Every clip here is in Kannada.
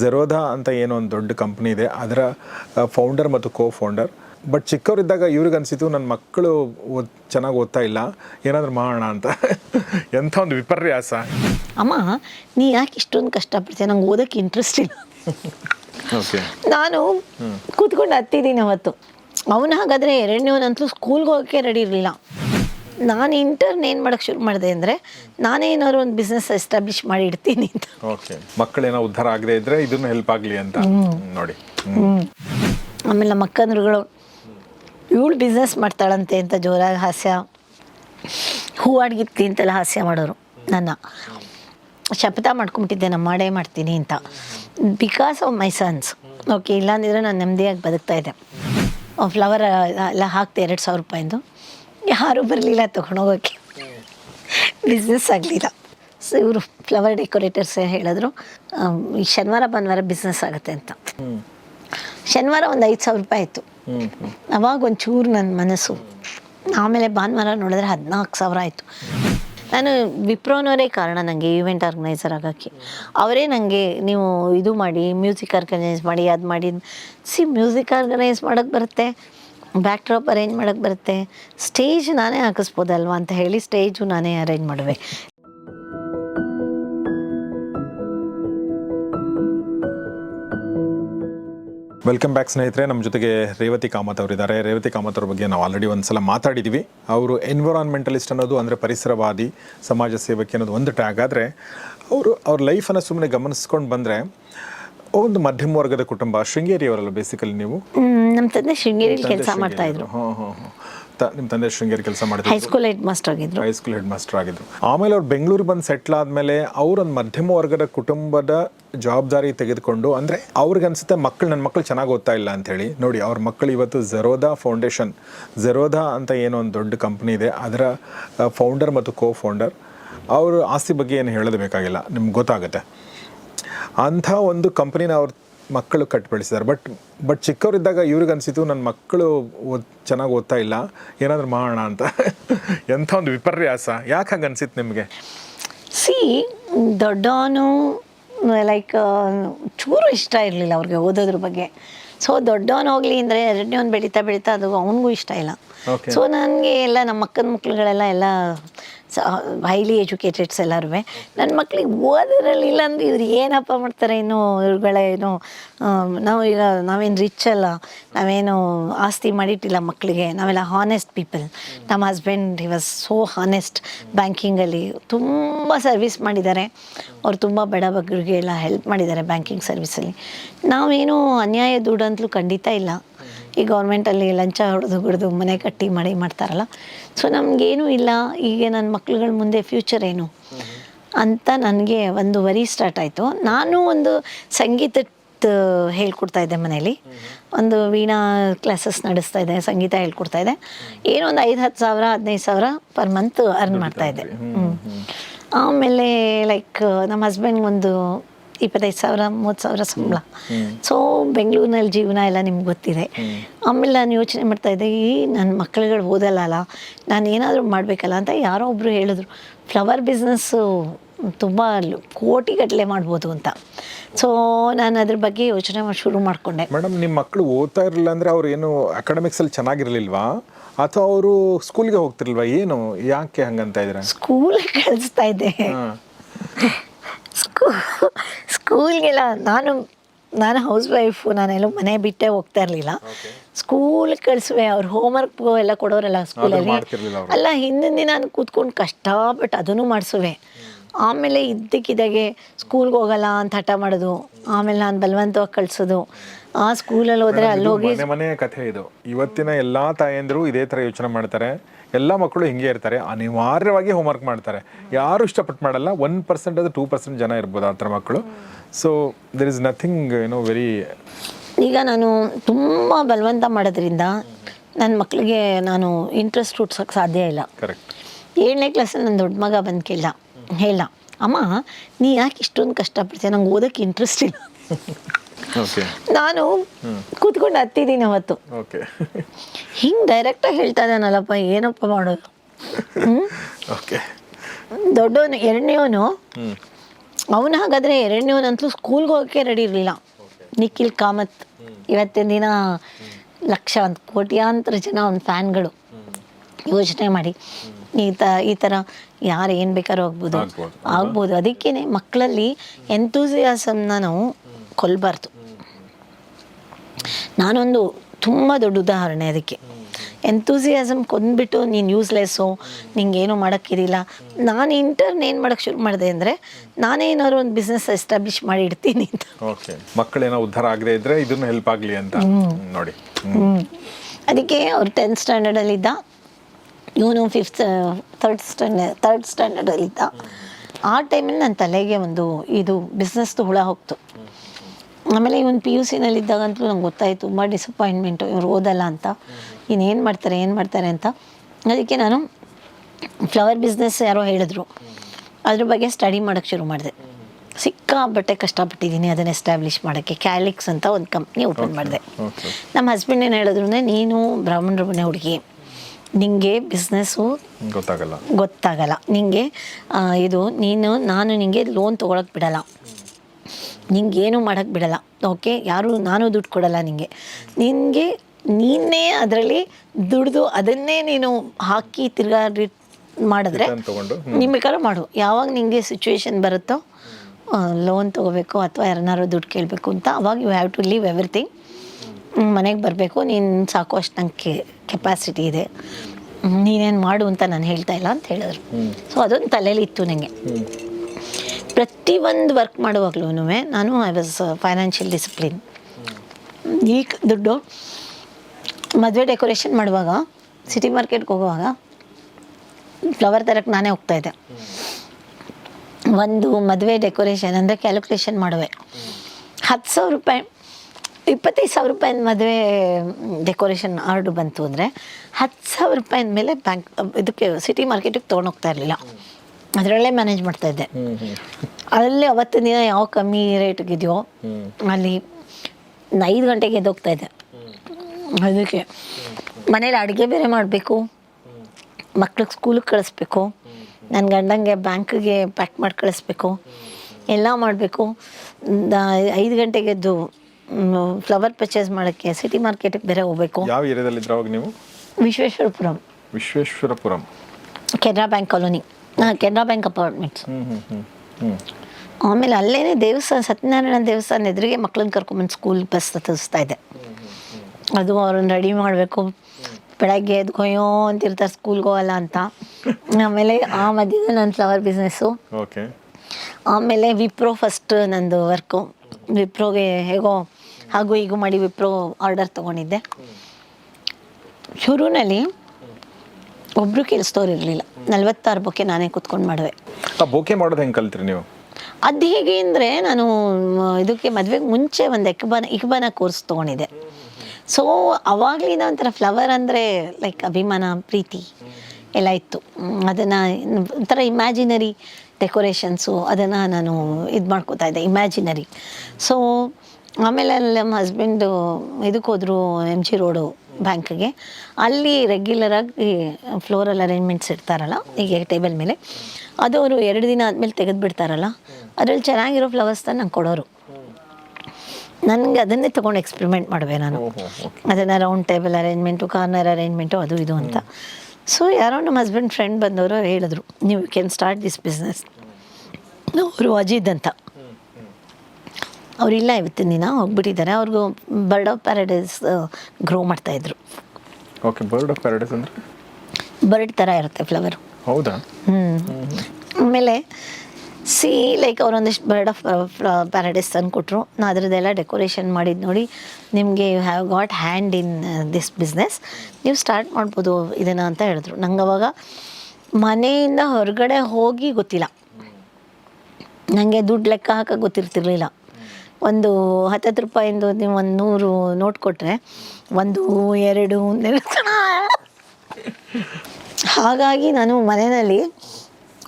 ಜೆರೋದಾ ಅಂತ ಏನೋ ಒಂದು ದೊಡ್ಡ ಕಂಪ್ನಿ ಇದೆ. ಅದರ ಫೌಂಡರ್ ಮತ್ತು ಕೋ ಫೌಂಡರ್ ಬಟ್ ಚಿಕ್ಕವರಿದ್ದಾಗ ಇವ್ರಿಗೆ ಅನಿಸಿತು ನನ್ನ ಮಕ್ಕಳು ಓದ್ ಚೆನ್ನಾಗಿ ಓದ್ತಾ ಇಲ್ಲ. ಏನಾದರೂ ಮಾಡೋಣ ಅಂತ. ಎಂಥ ಒಂದು ವಿಪರ್ಯಾಸ. ಅಮ್ಮ ನೀ ಯಾಕೆ ಇಷ್ಟೊಂದು ಕಷ್ಟಪಡ್ತೀಯ? ನಂಗೆ ಓದೋಕ್ಕೆ ಇಂಟ್ರೆಸ್ಟ್ ಇಲ್ಲ. ನಾನು ಕೂತ್ಕೊಂಡು ಹತ್ತಿದ್ದೀನಿ ಅವತ್ತು. ಅವನು ಹಾಗಾದರೆ ಎರಡನೇವನಂತಲೂ ಸ್ಕೂಲ್ಗೆ ಹೋಗೋಕ್ಕೆ ರೆಡಿ ಇರಲಿಲ್ಲ. ನಾನು ಇಂಟರ್ನ್ ಏನು ಮಾಡೋಕ್ಕೆ ಶುರು ಮಾಡಿದೆ ಅಂದರೆ ನಾನೇ ಏನಾದ್ರು ಒಂದು ಬಿಸ್ನೆಸ್ ಎಸ್ಟಾಬ್ಲಿಷ್ ಮಾಡಿ ಇಡ್ತೀನಿ ಅಂತ. ಓಕೆ. ಮಕ್ಕಳೇನೋ ಉದ್ಧಾರ ಆಗದೆ ಇದ್ರೆ ಇದನ್ನು ಹೆಲ್ಪ್ ಆಗಲಿ ಅಂತ. ನೋಡಿ. ಆಮೇಲೆ ನಮ್ಮ ಅಕ್ಕಂದ್ರುಗಳು ಇವಳು ಬಿಸ್ನೆಸ್ ಮಾಡ್ತಾಳಂತೆ ಅಂತ ಜೋರಾಗಿ ಹಾಸ್ಯ ಹೂ ಅಡ್ಗಿತ್ತಿ ಅಂತೆಲ್ಲ ಹಾಸ್ಯ ಮಾಡೋರು ನನ್ನ. ಶಪಥ ಮಾಡ್ಕೊಂಬಿಟ್ಟಿದ್ದೆ ನಾನು ಮಾಡೇ ಮಾಡ್ತೀನಿ ಅಂತ. Because of my sons okay ಇಲ್ಲಾಂದಿದ್ರೆ ನಾನು ನೆಮ್ಮದಿಯಾಗಿ ಬದುಕ್ತಾ ಇದ್ದೆ. ಫ್ಲವರ್ ಎಲ್ಲ ಹಾಕ್ತೆ ಎರಡು ಸಾವಿರ ರೂಪಾಯಿಂದು. ಯಾರೂ ಬರಲಿಲ್ಲ ತೊಗೊಂಡೋಗೋಕ್ಕೆ ಬಿಸ್ನೆಸ್ ಆಗಲಿಲ್ಲ. ಸೊ ಇವರು ಫ್ಲವರ್ ಡೆಕೋರೇಟರ್ಸ್ ಹೇಳಿದ್ರು ಈ ಶನಿವಾರ ಭಾನುವಾರ ಬಿಸ್ನೆಸ್ ಆಗುತ್ತೆ ಅಂತ. ಶನಿವಾರ ಒಂದು ಐದು ಸಾವಿರ ರೂಪಾಯಿ ಆಯಿತು. ಅವಾಗ ಒಂಚೂರು ನನ್ನ ಮನಸ್ಸು ಆಮೇಲೆ ಭಾನುವಾರ ನೋಡಿದ್ರೆ ಹದಿನಾಲ್ಕು ಸಾವಿರ ಆಯಿತು. ನಾನು ವಿಪ್ರೋನವರೇ ಕಾರಣ ನನಗೆ ಈವೆಂಟ್ ಆರ್ಗನೈಸರ್ ಆಗೋಕ್ಕೆ ಅವರೇ ನನಗೆ ನೀವು ಇದು ಮಾಡಿ ಮ್ಯೂಸಿಕ್ ಆರ್ಗನೈಸ್ ಮಾಡಿ ಅದು ಮಾಡಿ. ಸಿ ಮ್ಯೂಸಿಕ್ ಆರ್ಗನೈಸ್ ಮಾಡೋಕ್ಕೆ ಬರುತ್ತೆ. ಬ್ಯಾಕ್ ಡ್ರಾಪ್ ಅರೇಂಜ್ ಮಾಡೋಕ್ಕೆ ಬರುತ್ತೆ. ಸ್ಟೇಜ್ ನಾನೇ ಹಾಕಿಸ್ಬೋದಲ್ವ ಅಂತ ಹೇಳಿ ಸ್ಟೇಜು ನಾನೇ ಅರೇಂಜ್ ಮಾಡುವೆ. ವೆಲ್ಕಮ್ ಬ್ಯಾಕ್ ಸ್ನೇಹಿತರೆ, ನಮ್ಮ ಜೊತೆಗೆ ರೇವತಿ ಕಾಮತ್ ಅವರಿದ್ದಾರೆ. ರೇವತಿ ಕಾಮತ್ ಅವ್ರ ಬಗ್ಗೆ ನಾವು ಆಲ್ರೆಡಿ ಒಂದು ಸಲ ಮಾತಾಡಿದ್ದೀವಿ ಅವರು ಎನ್ವಿರಾನ್ಮೆಂಟಲಿಸ್ಟ್ ಅನ್ನೋದು ಅಂದರೆ ಪರಿಸರವಾದಿ, ಸಮಾಜ ಸೇವಕಿ ಅನ್ನೋದು ಒಂದು ಟ್ಯಾಗ್ ಆದರೆ, ಅವರು ಅವ್ರ ಲೈಫನ್ನು ಸುಮ್ಮನೆ ಗಮನಿಸ್ಕೊಂಡು ಬಂದರೆ ಒಂದು ಮಧ್ಯಮ ವರ್ಗದ ಕುಟುಂಬ ಶೃಂಗೇರಿಯವರಲ್ಲ ಬೇಸಿಕಲಿ ನೀವು? ನಮ್ಮ ತಂದೆ ಶೃಂಗೇರಿಯಲ್ಲಿ ಕೆಲಸ ಮಾಡ್ತಾ ಇದ್ರು. ಹಾಂ ಹಾಂ ನಿಮ್ಮ ತಂದೆ ಶೃಂಗೇರಿ ಕೆಲಸ ಮಾಡ್ತಿದ್ರು? ಹೈಸ್ಕೂಲ್ ಹೆಡ್ ಮಾಸ್ಟರ್ ಆಗಿದ್ರು. ಹೈಸ್ಕೂಲ್ ಹೆಡ್ ಮಾಸ್ಟರ್ ಆಗಿದ್ರು. ಆಮೇಲೆ ಅವ್ರು ಬೆಂಗಳೂರು ಬಂದು ಸೆಟ್ಲ್ ಆದಮೇಲೆ ಅವ್ರೊಂದು ಮಧ್ಯಮ ವರ್ಗದ ಕುಟುಂಬದ ಜವಾಬ್ದಾರಿ ತೆಗೆದುಕೊಂಡು ಅಂದರೆ ಅವ್ರಿಗೆ ಅನ್ಸುತ್ತೆ ಮಕ್ಕಳು ನನ್ನ ಮಕ್ಕಳು ಚೆನ್ನಾಗಿ ಓದ್ತಾ ಇಲ್ಲ ಅಂಥೇಳಿ. ನೋಡಿ ಅವ್ರ ಮಕ್ಕಳು ಇವತ್ತು ಜೆರೋದಾ ಫೌಂಡೇಶನ್ ಜೆರೋದಾ ಅಂತ ಏನೋ ಒಂದು ದೊಡ್ಡ ಕಂಪ್ನಿ ಇದೆ. ಅದರ ಫೌಂಡರ್ ಮತ್ತು ಕೋ ಫೌಂಡರ್ ಅವರು ಆಸ್ತಿ ಬಗ್ಗೆ ಏನು ಹೇಳೋದು ಬೇಕಾಗಿಲ್ಲ. ನಿಮ್ಗೆ ಗೊತ್ತಾಗುತ್ತೆ. ಅಂಥ ಒಂದು ಕಂಪ್ನಿನ ಅವ್ರ ಮಕ್ಕಳು ಕಟ್ಟಿ ಬೆಳೆಸಿದ್ದಾರೆ ಬಟ್ ಬಟ್ ಚಿಕ್ಕವರಿದ್ದಾಗ ಇವ್ರಿಗೆ ಅನಿಸಿತು ನನ್ನ ಮಕ್ಕಳು ಓದ್ ಚೆನ್ನಾಗಿ ಓದ್ತಾ ಇಲ್ಲ ಏನಾದರೂ ಮಾಡೋಣ ಅಂತ. ಎಂಥ ಒಂದು ವಿಪರ್ಯಾಸ. ಯಾಕೆ ಹಂಗೆ ಅನಿಸಿತ್ತು ನಿಮಗೆ? ಸಿ ದೊಡ್ಡವನು ಲೈಕ್ ಚೂರು ಇಷ್ಟ ಇರಲಿಲ್ಲ ಅವ್ರಿಗೆ ಓದೋದ್ರ ಬಗ್ಗೆ. ಸೊ ದೊಡ್ಡವನು ಹೋಗಲಿ ಅಂದರೆ ಎರಡನೇವನು ಬೆಳೀತಾ ಬೆಳೀತಾ ಅದು ಅವನಿಗೂ ಇಷ್ಟ ಇಲ್ಲ. ಸೊ ನನಗೆ ಎಲ್ಲ ನಮ್ಮ ಅಕ್ಕನ ಮಕ್ಕಳುಗಳೆಲ್ಲ ಎಲ್ಲ ಹೈಲಿ ಎಜುಕೇಟೆಡ್ಸ್ ಎಲ್ಲರೂ ನನ್ನ ಮಕ್ಳಿಗೆ ಓದಿರಲಿಲ್ಲ ಅಂದರೆ ಇವ್ರು ಏನಪ್ಪ ಮಾಡ್ತಾರೆ ಏನು ಆ, ನಾವು ಈಗ ನಾವೇನು ರಿಚ್ ಅಲ್ಲ ನಾವೇನು ಆಸ್ತಿ ಮಾಡಿಟ್ಟಿಲ್ಲ ಮಕ್ಕಳಿಗೆ ನಾವೆಲ್ಲ ಹಾನೆಸ್ಟ್ ಪೀಪಲ್ ನಮ್ಮ husband he was so honest ಬ್ಯಾಂಕಿಂಗಲ್ಲಿ ತುಂಬ ಸರ್ವಿಸ್ ಮಾಡಿದ್ದಾರೆ. ಅವ್ರು ತುಂಬ ಬಡ ಬಗ್ಗರಿಗೆ ಎಲ್ಲ ಹೆಲ್ಪ್ ಮಾಡಿದ್ದಾರೆ ಬ್ಯಾಂಕಿಂಗ್ ಸರ್ವಿಸಲ್ಲಿ ನಾವೇನು ಅನ್ಯಾಯ ದುಡ್ಡು ಅಂತಲೂ ಖಂಡಿತ ಇಲ್ಲ. ಈ ಗೌರ್ಮೆಂಟಲ್ಲಿ ಲಂಚ ಹೊಡೆದು ಹೊಡೆದು ಮನೆ ಕಟ್ಟಿ ಮಾಡಿ ಮಾಡ್ತಾರಲ್ಲ. ಸೊ ನಮಗೇನೂ ಇಲ್ಲ. ಈಗ ನನ್ನ ಮಕ್ಳುಗಳ ಮುಂದೆ ಫ್ಯೂಚರ್ ಏನು? ಅಂತ ನನಗೆ ಒಂದು ವರಿ ಸ್ಟಾರ್ಟ್ ಆಯಿತು. ನಾನು ಒಂದು ಸಂಗೀತ ಹೇಳ್ಕೊಡ್ತಾ ಇದ್ದೆ ಮನೇಲಿ. ಒಂದು ವೀಣಾ ಕ್ಲಾಸಸ್ ನಡೆಸ್ತಾ ಇದ್ದೆ, ಸಂಗೀತ ಹೇಳ್ಕೊಡ್ತಾ ಇದ್ದೆ. ಏನೋ ಒಂದು ಐದು, ಹತ್ತು ಸಾವಿರ, ಹದಿನೈದು ಸಾವಿರ ಪರ್ ಮಂತ್ ಅರ್ನ್ ಮಾಡ್ತಾ ಇದ್ದೆ. ಆಮೇಲೆ ಲೈಕ್ ನಮ್ಮ ಹಸ್ಬೆಂಡ್ ಒಂದು ಇಪ್ಪತ್ತೈದು ಸಾವಿರ ಮೂವತ್ತು ಸಾವಿರ ಸಂಬಳ. ಸೊ ಬೆಂಗಳೂರಿನಲ್ಲಿ ಜೀವನ ಎಲ್ಲ ನಿಮ್ಗೆ ಗೊತ್ತಿದೆ. ಆಮೇಲೆ ನಾನು ಯೋಚನೆ ಮಾಡ್ತಾ ಇದ್ದೆ ಈ ನನ್ನ ಮಕ್ಕಳುಗಳು ಓದಲ್ಲ ನಾನು ಏನಾದರೂ ಮಾಡಬೇಕಲ್ಲ ಅಂತ ಯಾರೋ ಒಬ್ಬರು ಹೇಳಿದ್ರು. ಫ್ಲವರ್ ಬಿಸ್ನೆಸ್ಸು ತುಂಬ ಕೋಟಿಗಟ್ಟಲೆ ಮಾಡ್ಬೋದು ಅಂತ. ಸೊ ನಾನು ಅದ್ರ ಬಗ್ಗೆ ಯೋಚನೆ ಮಾಡಿ ಶುರು ಮಾಡಿಕೊಂಡೆ. ಮೇಡಮ್ ನಿಮ್ಮ ಮಕ್ಕಳು ಓದ್ತಾ ಇರಲಿಲ್ಲ ಅಂದರೆ ಅವ್ರು ಏನು ಅಕಾಡೆಮಿಕ್ಸಲ್ಲಿ ಚೆನ್ನಾಗಿರಲಿಲ್ವಾ? ಅಥವಾ ಅವರು ಸ್ಕೂಲ್ಗೆ ಹೋಗ್ತಿರ್ಲಿಲ್ವಾ? ಏನು? ಯಾಕೆ ಹಂಗಂತ ಇದ್ರೆ ಸ್ಕೂಲಿಗೆ ಕಳಿಸ್ತಾ ಇದ್ದೆ. ಸ್ಕೂ ಸ್ಕೂಲ್ಗೆಲ್ಲ ನಾನು ನಾನು ಹೌಸ್ ವೈಫು ನಾನೆಲ್ಲೂ ಮನೆ ಬಿಟ್ಟೇ ಹೋಗ್ತಾ ಇರಲಿಲ್ಲ. ಸ್ಕೂಲ್ ಕಳಿಸುವೆ ಅವ್ರು ಹೋಮ್ವರ್ಕ್ ಎಲ್ಲ ಕೊಡೋರಲ್ಲ ಸ್ಕೂಲಲ್ಲಿ. ಅಲ್ಲ ಹಿಂದಿನ ದಿನ ನಾನು ಕೂತ್ಕೊಂಡು ಕಷ್ಟಪಟ್ಟು ಅದನ್ನು ಮಾಡಿಸುವೆ. ಆಮೇಲೆ ಇದ್ದಕ್ಕಿದ್ದಾಗೆ ಸ್ಕೂಲ್ಗೆ ಹೋಗಲ್ಲ ಅಂತ ಹಠ ಮಾಡೋದು. ಆಮೇಲೆ ನಾನು ಬಲವಂತವಾಗಿ ಕಳಿಸೋದು. ಆ ಸ್ಕೂಲಲ್ಲಿ ಹೋದರೆ ಅಲ್ಲಿ ಹೋಗಿ ಮನೆ ಮನೆ ಕಥೆ ಇದು. ಇವತ್ತಿನ ಎಲ್ಲ ತಾಯಂದಿರು ಇದೇ ತರ ಯೋಚನೆ ಮಾಡ್ತಾರೆ. ಎಲ್ಲ ಮಕ್ಕಳು ಹಿಂಗೆ ಇರ್ತಾರೆ. ಅನಿವಾರ್ಯವಾಗಿ ಹೋಮ್ವರ್ಕ್ ಮಾಡ್ತಾರೆ. ಯಾರು ಇಷ್ಟಪಟ್ಟು ಮಾಡಲ್ಲ. ಒನ್ ಪರ್ಸೆಂಟ್ ಅದು ಟೂ ಪರ್ಸೆಂಟ್ ಜನ ಇರ್ಬೋದು ಆ ಥರ ಮಕ್ಕಳು. ಸೊ ದೆರ್ ಇಸ್ ನಥಿಂಗ್ ಏನೋ ವೆರಿ ಈಗ ನಾನು ತುಂಬ ಬಲವಂತ ಮಾಡೋದ್ರಿಂದ ನನ್ನ ಮಕ್ಕಳಿಗೆ ನಾನು ಇಂಟ್ರೆಸ್ಟ್ ಹುಟ್ಸೋಕ್ಕೆ ಸಾಧ್ಯ ಇಲ್ಲ. ಕರೆಕ್ಟ್ ಏಳನೇ ಕ್ಲಾಸಲ್ಲಿ ನನ್ನ ದೊಡ್ಡ ಮಗ ಬಂದು ಕೇಳ್ದ ಹೇಳ್ದ ಅಮ್ಮ ನೀ ಯಾಕೆ ಇಷ್ಟೊಂದು ಕಷ್ಟಪಡ್ತೀಯ? ನಂಗೆ ಓದೋಕ್ಕೆ ಇಂಟ್ರೆಸ್ಟ್ ಇಲ್ಲ. ನಾನು ಕೂತ್ಕೊಂಡು ಹತ್ತಿದ್ದೀನಿ ಅವತ್ತು. ಹಿಂಗೆ ಡೈರೆಕ್ಟಾಗಿ ಹೇಳ್ತಾ ಇದ್ದಾನಲ್ಲಪ್ಪ ಏನಪ್ಪ ಮಾಡೋದು? ದೊಡ್ಡವನು ಎರಡನೇವನು ಅವನು ಹಾಗಾದರೆ ಎರಡನೇವನಂತೂ ಸ್ಕೂಲ್ಗೆ ಹೋಗೋಕ್ಕೆ ರೆಡಿ ಇರಲಿಲ್ಲ. ನಿಖಿಲ್ ಕಾಮತ್ ಇವತ್ತಿನ ದಿನ ಲಕ್ಷ ಒಂದು ಕೋಟ್ಯಾಂತರ ಜನ ಅವನ ಫ್ಯಾನ್ಗಳು ಯೋಚನೆ ಮಾಡಿ. ಈ ತ ಈ ಥರ ಯಾರು ಏನು ಬೇಕಾದ್ರೂ ಆಗ್ಬೋದು. ಆಗ್ಬೋದು. ಅದಕ್ಕೇನೆ ಅದಕ್ಕೇ ಮಕ್ಕಳಲ್ಲಿ ಎಂತೂಸಿಯಾಸಮ್ನ ನಾವು ಕೊಲ್ಬಾರ್ದು. ನಾನೊಂದು ತುಂಬ ದೊಡ್ಡ ಉದಾಹರಣೆ ಅದಕ್ಕೆ. ಎಂತೂಸಿಯಾಸಮ್ ಕೊಂದ್ಬಿಟ್ಟು ನೀನು ಯೂಸ್ಲೆಸ್ಸು ನಿಂಗೇನು ಮಾಡೋಕ್ಕಿರಿಲ್ಲ ನಾನು ಇಂಟರ್ನ್ ಏನು ಮಾಡೋಕ್ಕೆ ಶುರು ಮಾಡಿದೆ ಅಂದರೆ ನಾನೇ ಏನಾದ್ರು ಒಂದು ಬಿಸ್ನೆಸ್ ಎಸ್ಟಾಬ್ಲಿಷ್ ಮಾಡಿ ಇಡ್ತೀನಿ ಅಂತ. ಓಕೆ. ಮಕ್ಕಳೇನೋ ಉದ್ಧಾರ ಆಗದೆ ಇದ್ರೆ ಇದನ್ನು ಹೆಲ್ಪ್ ಆಗಲಿ ಅಂತ. ನೋಡಿ. ಅದಕ್ಕೆ ಅವ್ರು ಟೆಂತ್ ಸ್ಟ್ಯಾಂಡರ್ಡಲ್ಲಿದ್ದ ಇವನು ಫಿಫ್ತ್ ಥರ್ಡ್ ಸ್ಟ್ಯಾಂಡರ್ಡ್ ಥರ್ಡ್ ಸ್ಟ್ಯಾಂಡರ್ಡಲ್ಲಿದ್ದ ಆ ಟೈಮಲ್ಲಿ ನನ್ನ ತಲೆಗೆ ಒಂದು ಇದು ಬಿಸ್ನೆಸ್ದು ಹುಳ ಹೋಗ್ತು. ಆಮೇಲೆ ಇವನು ಪಿ ಯು ಸಿನಲ್ಲಿದ್ದಾಗಂತೂ ನಂಗೆ ಗೊತ್ತಾಯಿತು ತುಂಬ ಡಿಸಪಾಯಿಂಟ್ಮೆಂಟು ಇವ್ರು ಓದಲ್ಲ ಅಂತ. ಇನ್ನೇನು ಮಾಡ್ತಾರೆ ಏನು ಮಾಡ್ತಾರೆ ಅಂತ. ಅದಕ್ಕೆ ನಾನು ಫ್ಲವರ್ ಬಿಸ್ನೆಸ್ ಯಾರೋ ಹೇಳಿದ್ರು. ಅದ್ರ ಬಗ್ಗೆ ಸ್ಟಡಿ ಮಾಡೋಕ್ಕೆ ಶುರು ಮಾಡಿದೆ. ಸಿಕ್ಕಾಪಟ್ಟೆ ಕಷ್ಟಪಟ್ಟಿದ್ದೀನಿ ಅದನ್ನು ಎಸ್ಟಾಬ್ಲಿಷ್ ಮಾಡೋಕ್ಕೆ. ಕ್ಯಾಲಿಕ್ಸ್ ಅಂತ ಒಂದು ಕಂಪ್ನಿ ಓಪನ್ ಮಾಡಿದೆ. ನಮ್ಮ ಹಸ್ಬೆಂಡ್ ಏನು ಹೇಳಿದ್ರು ಅಂದರೆ ನೀನು ಬ್ರಾಹ್ಮಣರ ಮನೆ ಹುಡುಗಿ ನಿಂಗೆ ಬಿಸ್ನೆಸ್ಸು ಗೊತ್ತಾಗಲ್ಲ. ಗೊತ್ತಾಗಲ್ಲ. ನಿಂಗೆ ಇದು ನೀನು ನಾನು ನಿಂಗೆ ಲೋನ್ ತೊಗೊಳಕ್ಕೆ ಬಿಡಲ್ಲ. ನಿಂಗೇನು ಮಾಡೋಕ್ಕೆ ಬಿಡಲ್ಲ. ಓಕೆ ಯಾರು ನಾನು ದುಡ್ಡು ಕೊಡಲ್ಲ ನಿಂಗೆ. ನಿನಗೆ ನೀನೇ ಅದರಲ್ಲಿ ದುಡ್ದು ಅದನ್ನೇ ನೀನು ಹಾಕಿ ತಿರ್ಗಾ ಮಾಡಿದ್ರೆ ನಿಮ್ಮ ಬೇಕಾದ್ರೂ ಮಾಡು. ಯಾವಾಗ ನಿಂಗೆ ಸಿಚುವೇಶನ್ ಬರುತ್ತೋ ಲೋನ್ ತೊಗೋಬೇಕು ಅಥವಾ ಯಾರನ್ನಾರು ದುಡ್ಡು ಕೇಳಬೇಕು ಅಂತ ಅವಾಗ you have to leave everything ಮನೆಗೆ ಬರಬೇಕು. ನೀನು ಸಾಕು ಅಷ್ಟು ನಂಗೆ ಕೆಪಾಸಿಟಿ ಇದೆ. ನೀನೇನು ಮಾಡು ಅಂತ ನಾನು ಹೇಳ್ತಾ ಇಲ್ಲ ಅಂತ ಹೇಳಿದ್ರು. ಸೊ ಅದೊಂದು ತಲೆಯಲ್ಲಿ ಇತ್ತು ನನಗೆ. ಪ್ರತಿಯೊಂದು ವರ್ಕ್ ಮಾಡುವಾಗ್ಲೂ ನಾನು ಐ ವಾಸ್ ಫೈನಾನ್ಷಿಯಲ್ ಡಿಸಿಪ್ಲಿನ್ ಈಗ ದುಡ್ಡು ಮದುವೆ ಡೆಕೋರೇಷನ್ ಮಾಡುವಾಗ ಸಿಟಿ ಮಾರ್ಕೆಟ್ಗೆ ಹೋಗುವಾಗ ಫ್ಲವರ್ ತರಕ್ಕೆ ನಾನೇ ಹೋಗ್ತಾಯಿದ್ದೆ ಒಂದು ಮದುವೆ ಡೆಕೋರೇಷನ್ ಅಂದರೆ ಕ್ಯಾಲ್ಕುಲೇಷನ್ ಮಾಡುವೆ. ಹತ್ತು ಸಾವಿರ ರೂಪಾಯಿ ಇಪ್ಪತ್ತೈದು ಸಾವಿರ ರೂಪಾಯಿ ಮದುವೆ ಡೆಕೋರೇಷನ್ ಆರ್ಡ್ರ್ ಬಂತು ಅಂದರೆ ಹತ್ತು ಸಾವಿರ ರೂಪಾಯಿ ಮೇಲೆ ಬ್ಯಾಂಕ್ ಇದಕ್ಕೆ ಸಿಟಿ ಮಾರ್ಕೆಟಿಗೆ ತೊಗೊಂಡೋಗ್ತಾ ಇರಲಿಲ್ಲ. ಅದರಲ್ಲೇ ಮ್ಯಾನೇಜ್ ಮಾಡ್ತಾ ಇದ್ದೆ. ಅಲ್ಲೇ ಅವತ್ತಿನ ದಿನ ಯಾವ ಕಮ್ಮಿ ರೇಟ್ಗಿದೆಯೋ ಅಲ್ಲಿ ಐದು ಗಂಟೆಗೆ ಎದ್ದೋಗ್ತಾ ಇದ್ದೆ. ಅದಕ್ಕೆ ಮನೇಲಿ ಅಡುಗೆ ಬೇರೆ ಮಾಡಬೇಕು ಮಕ್ಳಿಗೆ ಸ್ಕೂಲಿಗೆ ಕಳಿಸ್ಬೇಕು ನನ್ನ ಗಂಡಂಗೆ ಬ್ಯಾಂಕಿಗೆ ಪ್ಯಾಕ್ ಮಾಡಿ ಕಳಿಸ್ಬೇಕು ಎಲ್ಲ ಮಾಡಬೇಕು. ಐದು ಗಂಟೆಗೆ ಎದ್ದು ಫ್ಲವರ್ ಪರ್ಚೇಸ್ ಮಾಡೋಕ್ಕೆ ಸಿಟಿ ಮಾರ್ಕೆಟಿಗೆ ಬೇರೆ ಹೋಗ್ಬೇಕು. ಯಾವ ಏರಿಯಾದಲ್ಲಿದ್ರ ಅವಾಗ ನೀವು? Vishweshwarapuram. Vishweshwarapuram. Canara bank colony. Canara bank apartments ಆಮೇಲೆ ಅಲ್ಲೇನೆ ದೇವಸ್ಥಾನ ಸತ್ಯನಾರಾಯಣ ದೇವಸ್ಥಾನ ಎದುರಿಗೆ ಮಕ್ಳನ್ನ ಕರ್ಕೊಂಬಂದು ಸ್ಕೂಲ್ ಬಸ್ ತರಿಸ್ತಾ ಇದೆ. ಅದು ಅವ್ರನ್ನ ರೆಡಿ ಮಾಡಬೇಕು. ಬೆಳಗ್ಗೆ ಎದ್ದು ಕೊಯ್ಯೋ ಅಂತಿರ್ತಾರೆ ಸ್ಕೂಲ್ಗೆ ಹೋಗಲ್ಲ ಅಂತ. ಆಮೇಲೆ ಆ ಮಧ್ಯದಲ್ಲಿ ನನ್ನ ಫ್ಲವರ್ ಬಿಸ್ನೆಸ್ಸು ಆಮೇಲೆ ವಿಪ್ರೋ ಫಸ್ಟ್ ನಂದು ವರ್ಕು ವಿಪ್ರೋಗೆ ಹೇಗೋ ಹಾಗೂ ಈಗ ಮಾಡಿ ವಿಪ್ರೋ ಆರ್ಡರ್ ತಗೊಂಡಿದ್ದೆ. ಶುರುನಲ್ಲಿ ಒಬ್ಬರು ಕೆಲಸದವ್ರು ಇರಲಿಲ್ಲ. ನಲ್ವತ್ತಾರು ಬೊಕ್ಕೆ ನಾನೇ ಕೂತ್ಕೊಂಡು ಮಾಡಿದೆ ಬೊಕೆ ಬೋಕೆ ಮಾಡೋದು ಹೆಂಗೆ ಕಲ್ತ್ರಿ ನೀವು? ಅದು ಹೇಗೆ ಅಂದರೆ ನಾನು ಇದಕ್ಕೆ ಮದುವೆಗೆ ಮುಂಚೆ ಒಂದು ಎಕ್ಬಾನ ಇಕ್ಬಾನ ಕೋರ್ಸ್ ತೊಗೊಂಡಿದ್ದೆ. ಸೊ ಅವಾಗಲಿಂದ ಒಂಥರ ಫ್ಲವರ್ ಅಂದರೆ ಲೈಕ್ ಅಭಿಮಾನ ಪ್ರೀತಿ ಎಲ್ಲ ಇತ್ತು. ಅದನ್ನು ಒಂಥರ ಇಮ್ಯಾಜಿನರಿ ಡೆಕೋರೇಷನ್ಸು ಅದನ್ನು ನಾನು ಇದು ಮಾಡ್ಕೋತಾ ಇದ್ದೆ ಇಮ್ಯಾಜಿನರಿ ಸೊ ಆಮೇಲೆ ಅಲ್ಲಿ ನಮ್ಮ ಹಸ್ಬೆಂಡು ಇದಕ್ಕೆ ಹೋದರು ಎಂ ಜಿ ರೋಡು ಬ್ಯಾಂಕ್ಗೆ. ಅಲ್ಲಿ ರೆಗ್ಯುಲರಾಗಿ ಫ್ಲೋರಲ್ ಅರೇಂಜ್ಮೆಂಟ್ಸ್ ಇರ್ತಾರಲ್ಲ ಈಗ ಟೇಬಲ್ ಮೇಲೆ. ಅದು ಅವರು ಎರಡು ದಿನ ಆದಮೇಲೆ ತೆಗೆದು ಬಿಡ್ತಾರಲ್ಲ ಅದರಲ್ಲಿ ಚೆನ್ನಾಗಿರೋ ಫ್ಲವರ್ಸ್ ತಾನು ನಂಗೆ ಕೊಡೋರು. ನನಗೆ ಅದನ್ನೇ ತೊಗೊಂಡು ಎಕ್ಸ್ಪೆರಿಮೆಂಟ್ ಮಾಡುವೆ ನಾನು. ಅದನ್ನು round table arrangement corner arrangement ಅದು ಇದು ಅಂತ. ಸೊ ಯಾರೋ ನಮ್ಮ ಹಸ್ಬೆಂಡ್ ಫ್ರೆಂಡ್ ಬಂದವರು ಹೇಳಿದ್ರು ನೀವು ಕ್ಯಾನ್ ಸ್ಟಾರ್ಟ್ ದಿಸ್ ಬಿಸ್ನೆಸ್ ಅವರು ಅಜಿದ್ ಅಂತ. ಅವರಿಲ್ಲ ಇವತ್ತಿನ ದಿನ ಹೋಗ್ಬಿಟ್ಟಿದ್ದಾರೆ. ಅವ್ರಿಗೂ ಬರ್ಡ್ ಆಫ್ ಪ್ಯಾರಡೈಸ್ ಗ್ರೋ ಮಾಡ್ತಾಯಿದ್ರು ಓಕೆ ಬರ್ಡ್ ಆಫ್ ಪ್ಯಾರಡೈಸ್ ಅಂದ್ರೆ? ಬರ್ಡ್ ಥರ ಇರುತ್ತೆ ಫ್ಲವರ್ ಹೌದಾ? ಹ್ಞೂ ಆಮೇಲೆ ಸಿ ಲೈಕ್ ಅವರೊಂದಿಷ್ಟು ಬರ್ಡ್ ಆಫ್ ಪ್ಯಾರಡೈಸ್ ತಂದು ಕೊಟ್ಟರು ನಾನು ಅದರದ್ದೆಲ್ಲ ಡೆಕೋರೇಷನ್ ಮಾಡಿದ್ದು ನೋಡಿ ನಿಮಗೆ you have got hand in this business ನೀವು ಸ್ಟಾರ್ಟ್ ಮಾಡ್ಬೋದು ಇದನ್ನು ಅಂತ ಹೇಳಿದ್ರು. ನಂಗೆ ಅವಾಗ ಮನೆಯಿಂದ ಹೊರಗಡೆ ಹೋಗಿ ಗೊತ್ತಿಲ್ಲ. ನನಗೆ ದುಡ್ಡು ಲೆಕ್ಕ ಹಾಕಕ್ಕೆ ಗೊತ್ತಿರ್ತಿರ್ಲಿಲ್ಲ. ಒಂದು ಹತ್ತತ್ತು ರೂಪಾಯಿಂದು ನೀವು ಒಂದು ನೂರು ನೋಟ್ ಕೊಟ್ಟರೆ ಒಂದು, ಎರಡು ಹಾಗಾಗಿ ನಾನು ಮನೆಯಲ್ಲಿ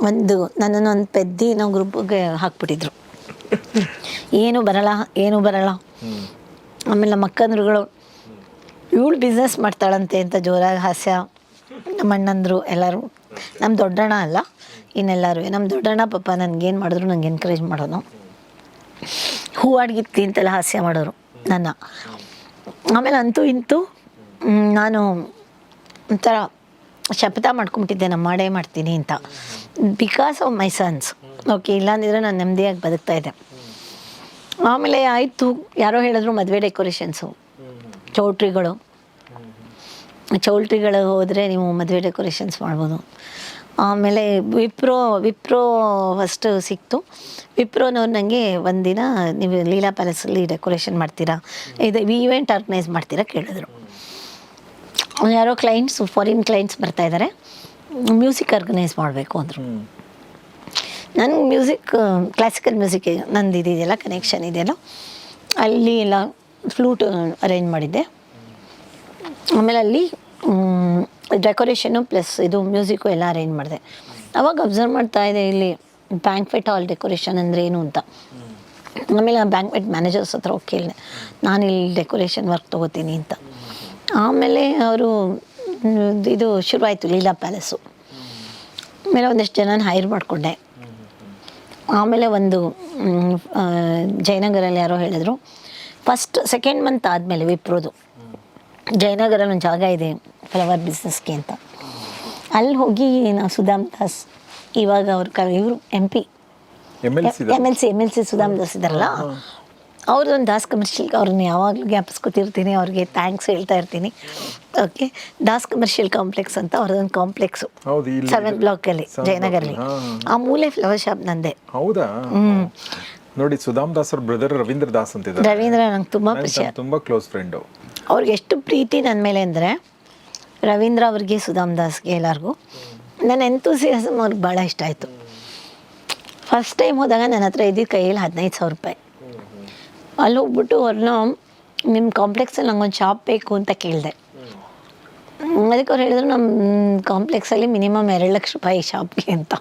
ಒಂದು ನನ್ನನ್ನು ಒಂದು ಪೆದ್ದಿ ನಾವು ಗ್ರೂಪ್ಗೆ ಹಾಕ್ಬಿಟ್ಟಿದ್ರು. ಏನು ಬರಲ್ಲ ಏನು ಬರಲ್ಲ. ಆಮೇಲೆ ನಮ್ಮ ಅಕ್ಕಂದ್ರುಗಳು, ಇವಳು ಬಿಸ್ನೆಸ್ ಮಾಡ್ತಾಳಂತೆ ಅಂತ ಜೋರಾಗಿ ಹಾಸ್ಯ. ನಮ್ಮ ಅಣ್ಣಂದರು ಎಲ್ಲರೂ. ನಮ್ಮ ದೊಡ್ಡಣ್ಣ ಅಲ್ಲ, ಇನ್ನೆಲ್ಲರೂ. ನಮ್ಮ ದೊಡ್ಡಣ್ಣ ಪಾಪ ನನಗೇನು ಮಾಡಿದ್ರು, ನಂಗೆ ಎನ್ಕರೇಜ್ ಮಾಡೋನು. ಹೂ ಅಡ್ಗಿತ್ತಿ ಅಂತೆಲ್ಲ ಹಾಸ್ಯ ಮಾಡೋರು, ನನ್ನ. ಆಮೇಲೆ ಅಂತೂ ಇಂತೂ ನಾನು ಒಂಥರ ಶಪಥ ಮಾಡ್ಕೊಂಬಿಟ್ಟಿದ್ದೆ ನಮ್ಮ ಮಾಡೇ ಮಾಡ್ತೀನಿ ಅಂತ. Because of my sons okay ಇಲ್ಲಾಂದಿದ್ರೆ ನಾನು ನೆಮ್ಮದಿಯಾಗಿ ಬದುಕ್ತಾ ಇದ್ದೆ. ಆಮೇಲೆ ಆಯಿತು, ಯಾರೋ ಹೇಳಿದ್ರು ಮದುವೆ ಡೆಕೋರೇಷನ್ಸು ಚೌಲ್ಟ್ರಿಗಳು. ಚೌಲ್ಟ್ರಿಗಳು ಹೋದರೆ ನೀವು ಮದುವೆ ಡೆಕೋರೇಷನ್ಸ್ ಮಾಡ್ಬೋದು. ಆಮೇಲೆ ವಿಪ್ರೋ ವಿಪ್ರೋ ಫಸ್ಟ್ ಸಿಕ್ತು. ವಿಪ್ರೋನವ್ರು ನನಗೆ ಒಂದಿನ ನೀವು ಲೀಲಾ ಪ್ಯಾಲೇಸಲ್ಲಿ ಡೆಕೋರೇಷನ್ ಮಾಡ್ತೀರಾ? ಇದು ಈವೆಂಟ್ ಆರ್ಗನೈಸ್ ಮಾಡ್ತೀರಾ ಕೇಳಿದ್ರು. ಯಾರೋ ಕ್ಲೈಂಟ್ಸ್ ಫಾರಿನ್ ಕ್ಲೈಂಟ್ಸ್ ಬರ್ತಾ ಇದ್ದಾರೆ ಮ್ಯೂಸಿಕ್ ಆರ್ಗನೈಸ್ ಮಾಡಬೇಕು ಅಂದರು. ನನಗೆ ಮ್ಯೂಸಿಕ್ ಕ್ಲಾಸಿಕಲ್ ಮ್ಯೂಸಿಕ್ ನಂದು ಇದೆಯಲ್ಲ ಕನೆಕ್ಷನ್ ಇದೆಯಲ್ಲ ಅಲ್ಲಿ ಎಲ್ಲ ಫ್ಲೂಟ್ ಅರೇಂಜ್ ಮಾಡಿದ್ದೆ. ಆಮೇಲೆ ಅಲ್ಲಿ ಡೆಕೋರೇಷನು ಪ್ಲಸ್ ಇದು ಮ್ಯೂಸಿಕ್ಕು ಎಲ್ಲ ಅರೇಂಜ್ ಮಾಡಿದೆ. ಅವಾಗ ಅಬ್ಸರ್ವ್ ಮಾಡ್ತಾ ಇದೆ ಇಲ್ಲಿ ಬ್ಯಾಂಕ್ವೆಟ್ ಹಾಲ್ ಡೆಕೋರೇಷನ್ ಅಂದರೆ ಏನು ಅಂತ. ಆಮೇಲೆ ಆ ಬ್ಯಾಂಕ್ವೆಟ್ ಮ್ಯಾನೇಜರ್ಸ್ ಹತ್ರ ಹೋಗಿ ಕೇಳಿದೆ. ನಾನು ಇಲ್ಲಿ ಡೆಕೋರೇಷನ್ ವರ್ಕ್ ತೊಗೋತೀನಿ ಅಂತ. ಆಮೇಲೆ ಅವರು ಇದು ಶುರುವಾಯಿತು ಲೀಲಾ ಪ್ಯಾಲೇಸು. ಆಮೇಲೆ ಒಂದಿಷ್ಟು ಜನನ ಹೈರ್ ಮಾಡಿಕೊಂಡೆ. ಆಮೇಲೆ ಒಂದು ಜಯನಗರಲ್ಲಿ ಯಾರೋ ಹೇಳಿದರು. ಫಸ್ಟ್, ಸೆಕೆಂಡ್ ಮಂತ್ ಆದಮೇಲೆ ವಿಪ್ರೋದು. ಜಯನಗರಲ್ಲಿ ಒಂದು ಜಾಗ ಇದೆ ಫ್ಲವರ್ ಬಿಸ್ನೆಸ್ಗೆ ಅಂತ. ಅಲ್ಲಿ ಹೋಗಿ ನಾವು ಸುಧಾಮ್ ದಾಸ್ ಇವಾಗ ಅವರು ಕ ಇವರು M P M L C M L C Sudham Das ಇದ್ದಾರಲ್ಲ? ಅವ್ರದ್ದೊಂದು ದಾಸ್ ಕಮರ್ಷಿಯಲ್ ಅವ್ರನ್ನ ಯಾವಾಗಲೂ ಜ್ಞಾಪಿಸ್ಕೊತಿರ್ತೀನಿ ಅವ್ರಿಗೆ ಥ್ಯಾಂಕ್ಸ್ ಹೇಳ್ತಾ ಇರ್ತೀನಿ. ಓಕೆ ದಾಸ್ ಕಮರ್ಷಿಯಲ್ ಕಾಂಪ್ಲೆಕ್ಸ್ ಅಂತ ಅವ್ರದ್ದೊಂದು ಕಾಂಪ್ಲೆಕ್ಸು ಸೆವೆನ್ ಬ್ಲಾಕಲ್ಲಿ ಜಯನಗರಲ್ಲಿ ಆ ಮೂಲೆ ಫ್ಲವರ್ ಶಾಪ್ ನಂದೆ. ಹೌದಾ? ನೋಡಿ ಸುಧಾಮ್ ದಾಸ್ ಅವ್ರ ಬ್ರದರ್ ರವೀಂದ್ರ ದಾಸ್ ಅಂತ ರವೀಂದ್ರ ನಂಗೆ ತುಂಬ ಖುಷಿ ತುಂಬಾ ಕ್ಲೋಸ್ ಫ್ರೆಂಡು ಅವ್ರಿಗೆ ಎಷ್ಟು ಪ್ರೀತಿ ನನ್ನ ಮೇಲೆ ಅಂದರೆ ರವೀಂದ್ರ ಅವ್ರಿಗೆ ಸುಧಾಮ್ ದಾಸ್ಗೆ ಎಲ್ಲರಿಗೂ. ನನ್ನ ಎಂತೂಸಿಯಾಸಮ್ ಅವ್ರಿಗೆ ಭಾಳ ಇಷ್ಟ ಆಯಿತು. ಫಸ್ಟ್ ಟೈಮ್ ಹೋದಾಗ ನನ್ನ ಹತ್ರ ಇದ್ದಿದ್ದು ಕೈಯಲ್ಲಿ ಹದಿನೈದು ಸಾವಿರ ರೂಪಾಯಿ. ಅಲ್ಲಿ ಹೋಗ್ಬಿಟ್ಟು ಅವ್ರನ್ನ ನಿಮ್ಮ ಕಾಂಪ್ಲೆಕ್ಸಲ್ಲಿ ನಂಗೊಂದು ಶಾಪ್ ಬೇಕು ಅಂತ ಕೇಳಿದೆ. ಅದಕ್ಕೆ ಅವ್ರು ಹೇಳಿದ್ರು ನಮ್ಮ ಕಾಂಪ್ಲೆಕ್ಸಲ್ಲಿ ಮಿನಿಮಮ್ ಎರಡು ಲಕ್ಷ ರೂಪಾಯಿ ಶಾಪ್ಗೆ ಅಂತ.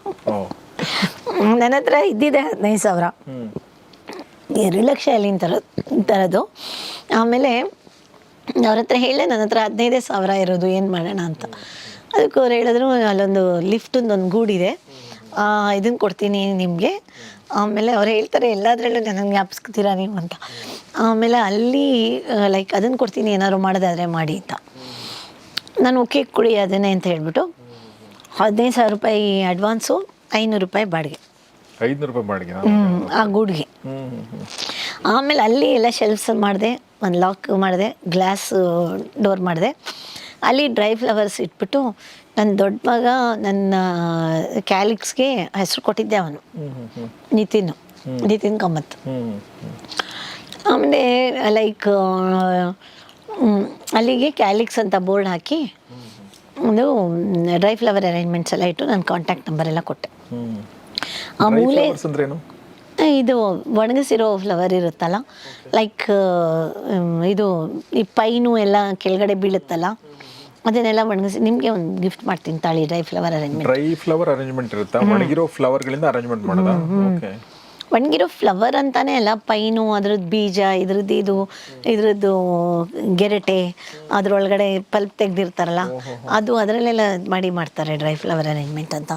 ನನ್ನ ಹತ್ರ ಇದ್ದಿದೆ ಹದಿನೈದು ಸಾವಿರ. ಎರಡು ಲಕ್ಷ ಎಲ್ಲಿಂದ ತರೋದು ತರೋದು. ಆಮೇಲೆ ಅವ್ರ ಹತ್ರ ಹೇಳಿದೆ ನನ್ನ ಹತ್ರ ಹದಿನೈದೇ ಸಾವಿರ ಇರೋದು ಏನು ಮಾಡೋಣ ಅಂತ. ಅದಕ್ಕೆ ಅವ್ರು ಹೇಳಿದ್ರು ಅಲ್ಲೊಂದು ಲಿಫ್ಟೊಂದು ಒಂದು ಗೂಡಿದೆ. ಇದನ್ನು ಕೊಡ್ತೀನಿ ನಿಮಗೆ. ಆಮೇಲೆ ಅವ್ರು ಹೇಳ್ತಾರೆ ಎಲ್ಲದರಲ್ಲೂ ನನಗೆ ಜ್ಞಾಪಿಸ್ಕೊತೀರಾ ನೀವು ಅಂತ. ಆಮೇಲೆ ಅಲ್ಲಿ ಲೈಕ್ ಅದನ್ನು ಕೊಡ್ತೀನಿ ಏನಾದ್ರು ಮಾಡೋದಾದರೆ ಮಾಡಿ ಅಂತ. ನಾನು ಓಕೆ ಕೊಡಿ ಅದನ್ನೇ ಅಂತ ಹೇಳ್ಬಿಟ್ಟು ಹದಿನೈದು ಸಾವಿರ ರೂಪಾಯಿ ಅಡ್ವಾನ್ಸು ಐನೂರು ರೂಪಾಯಿ ಬಾಡಿಗೆ. ಐದ್ನೂರು ರೂಪಾಯಿ ಬಾಡಿಗೆ ಹ್ಞೂ ಆ ಗೂಡ್ಗೆ. ಆಮೇಲೆ ಅಲ್ಲಿ ಎಲ್ಲ ಶೆಲ್ಫ್ಸ್ ಮಾಡಿದೆ ಒಂದು ಲಾಕ್ ಮಾಡಿದೆ ಗ್ಲಾಸ್ ಡೋರ್ ಮಾಡಿದೆ. ಅಲ್ಲಿ ಡ್ರೈ ಫ್ಲವರ್ಸ್ ಇಟ್ಬಿಟ್ಟು ನನ್ನ ದೊಡ್ಡ ಮಗ ನನ್ನ ಕ್ಯಾಲಿಕ್ಸ್ಗೆ ಹೆಸರು ಕೊಟ್ಟಿದ್ದೆ ಅವನು. ನಿತಿನ್ ನಿತಿನ್ ಕಾಮತ್ ಆಮೇಲೆ ಲೈಕ್ ಅಲ್ಲಿಗೆ ಕ್ಯಾಲಿಕ್ಸ್ ಅಂತ ಬೋರ್ಡ್ ಹಾಕಿ ಒಂದು ಡ್ರೈ ಫ್ಲವರ್ ಅರೇಂಜ್ಮೆಂಟ್ಸ್ ಎಲ್ಲ ಇಟ್ಟು ನನ್ನ ಕಾಂಟ್ಯಾಕ್ಟ್ ನಂಬರ್ ಎಲ್ಲ ಕೊಟ್ಟೆ. ಆ ಮೂಲೆ ಇದು ಒಣಗಿಸಿರೋ ಫ್ಲವರ್ ಇರುತ್ತಲ್ಲ? ಲೈಕ್ ಇದು ಈ ಪೈನು ಎಲ್ಲ ಕೆಳಗಡೆ ಬೀಳುತ್ತಲ್ಲ? ಅದನ್ನೆಲ್ಲ ಒಣಗಿಸಿ ನಿಮಗೆ ಒಂದು ಗಿಫ್ಟ್ ಮಾಡ್ತೀನಿ ತಾಳಿ dry flower arrangement dry flower arrangement ಇರುತ್ತಾ? ಒಣಗಿರೋ ಫ್ಲವರ್ ಗಳಿಂದ ಅರೇಂಜ್ಮೆಂಟ್ ಮಾಡೋದಾ ಓಕೆ ಒಣಗಿರೋ ಫ್ಲವರ್ ಅಂತಾನೆ ಅಲ್ಲ ಪೈನು ಅದ್ರದ್ದು ಬೀಜ ಇದ್ರದ್ದು ಇದು ಇದ್ರದ್ದು ಗೆರಟೆ ಅದ್ರೊಳಗಡೆ ಪಲ್ಪ್ ತೆಗೆದಿರ್ತಾರಲ್ಲ ಅದು ಅದರಲ್ಲೆಲ್ಲ ಮಾಡಿ ಮಾಡ್ತಾರೆ ಡ್ರೈ ಫ್ಲವರ್ ಅರೇಂಜ್ಮೆಂಟ್ ಅಂತ.